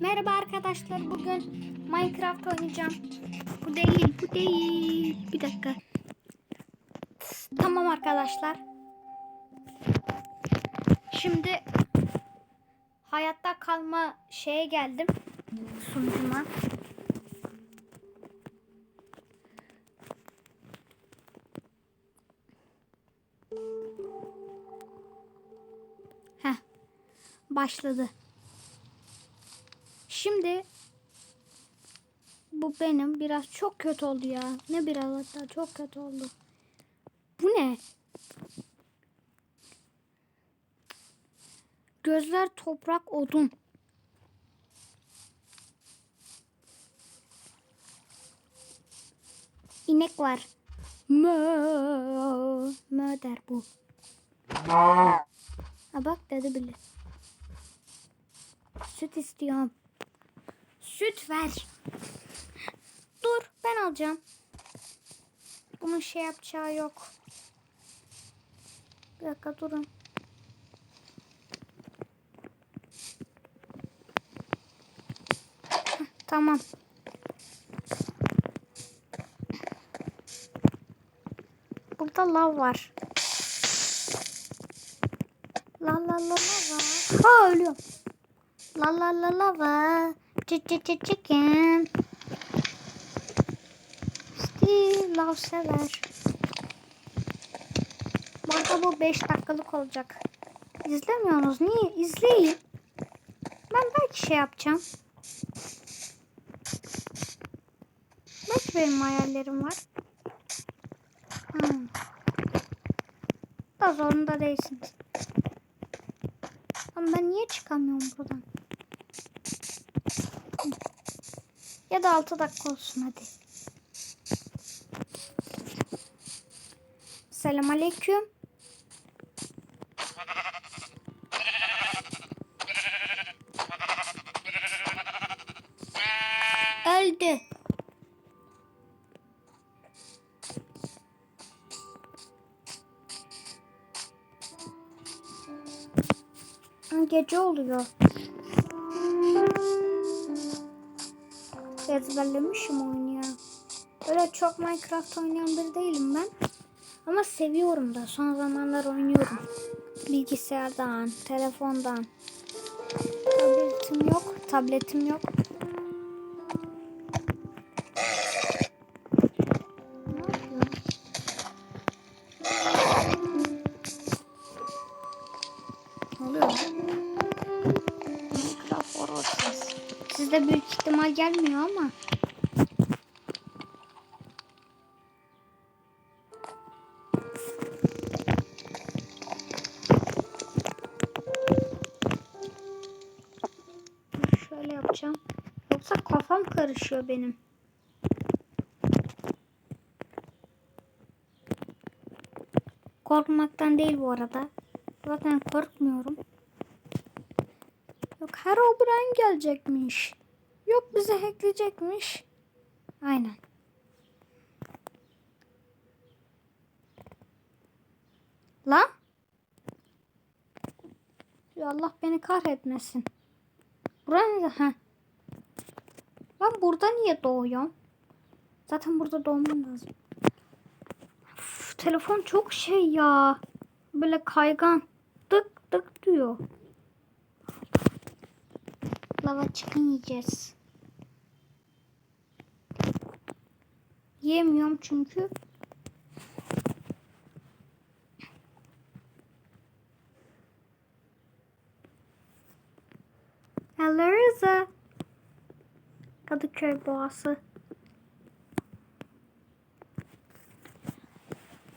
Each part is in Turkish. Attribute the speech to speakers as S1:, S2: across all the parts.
S1: Merhaba arkadaşlar. Bugün Minecraft oynayacağım. Bu değil, bu değil. Bir dakika. Tamam arkadaşlar. Şimdi hayatta kalma şeye geldim. Sunucuma. Heh. Başladı. Şimdi bu benim biraz çok kötü oldu ya. Ne biraz hatta çok kötü oldu. Bu ne? Gözler toprak odun. İnek var. Mö, mö der bu. Ha bak dedi bile. Süt istiyorum. Süt ver. Dur ben alacağım. Bunun şey yapacağı yok. Bir dakika durun. Tamam. Burada lav var. La la la lava. Ha ölüyorum. La la la lava. Çık çık çık chicken. Steve lav sever. Bu arada bu 5 dakikalık olacak. İzlemiyorsunuz. Niye? İzleyin. Ben belki şey yapacağım. Belki benim hayallerim var. Hmm. Da zorunda değilsiniz. Ama ben niye çıkamıyorum buradan? Ya da 6 dakika olsun hadi. Selam aleyküm. Öldü. Gece oluyor. Ezberlemişim oyunu ya. Öyle çok Minecraft oynayan biri değilim ben. Ama seviyorum da. Son zamanlar oynuyorum. Bilgisayardan, telefondan. Tabletim yok. Tabletim yok. Sizde büyük ihtimal gelmiyor ama. Şöyle yapacağım. Yoksa kafam karışıyor benim. Korkmaktan değil bu arada. Zaten korkmuyorum. Yok Herobrine gelecekmiş. Yok bizi hackleyecekmiş. Aynen. Lan? Allah beni kahretmesin. Buraya ne? Ha. Ben burada niye doğuyorum? Zaten burada doğmam lazım. Uf, telefon çok şey ya. Böyle kaygan. Tık tık diyor. Lava çıkın yiyeceğiz. Yemiyorum çünkü. Ellerza. Kadıköy Boğası.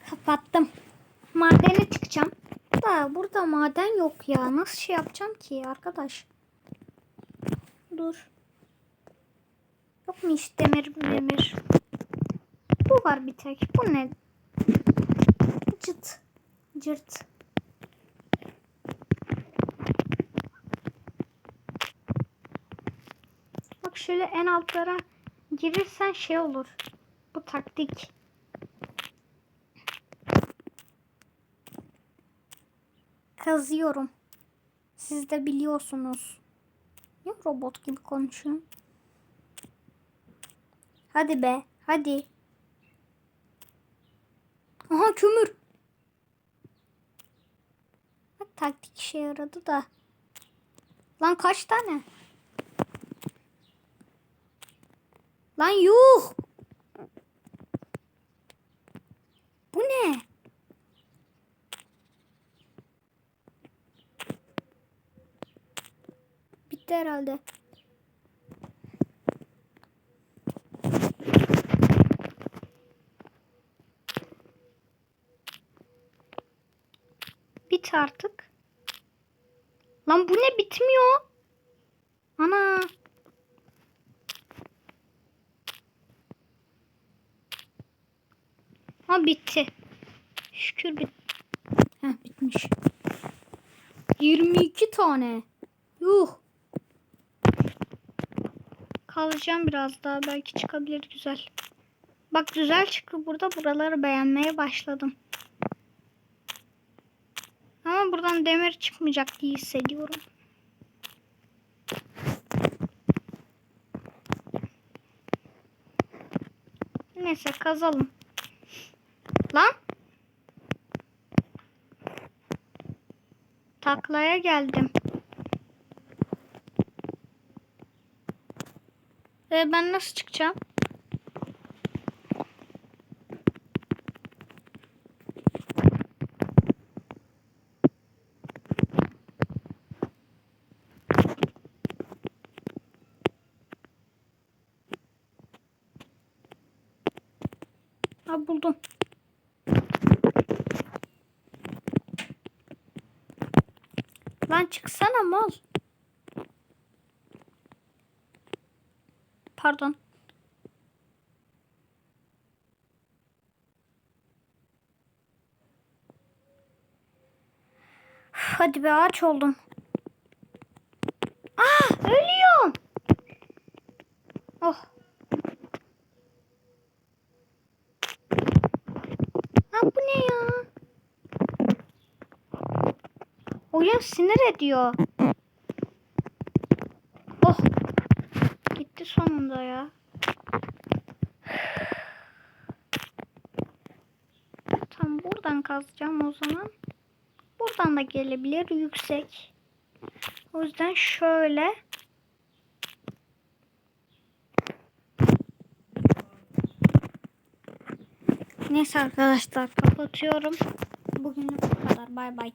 S1: Kapattım. Madene çıkacağım. Da burada maden yok ya. Nasıl şey yapacağım ki arkadaş? Dur. Yok mu hiç demir demir? Bu var bir tek. Bu ne? Cıt. Cırt. Bak şöyle en altlara girirsen şey olur. Bu taktik. Kazıyorum. Siz de biliyorsunuz. Ya robot gibi konuşuyorum. Hadi be. Hadi. Aha kömür. Bak taktik işe yaradı da. Lan kaç tane? Lan yuh. Bu ne? Bitti herhalde. Bit artık. Lan bu ne bitmiyor? Ana. Ha bitti. Şükür bit. Heh bitmiş. 22 tane. Yuh. Kalacağım biraz daha belki çıkabilir güzel. Bak güzel çıktı burada buraları beğenmeye başladım. Ama buradan demir çıkmayacak diye hissediyorum. Neyse kazalım. Lan. Taklaya geldim. Ee, ben nasıl çıkacağım? Ha buldum. Lan çıksana mal. Pardon. Hadi be ağaç oldum. Ah ölüyorum. Oh. Ha bu ne ya? Oyun sinir ediyor. Oh. Gitti sonunda ya. Tam buradan kazacağım o zaman. Buradan da gelebilir yüksek. O yüzden şöyle. Neyse arkadaşlar kapatıyorum. Bugünlük bu kadar. Bay bay.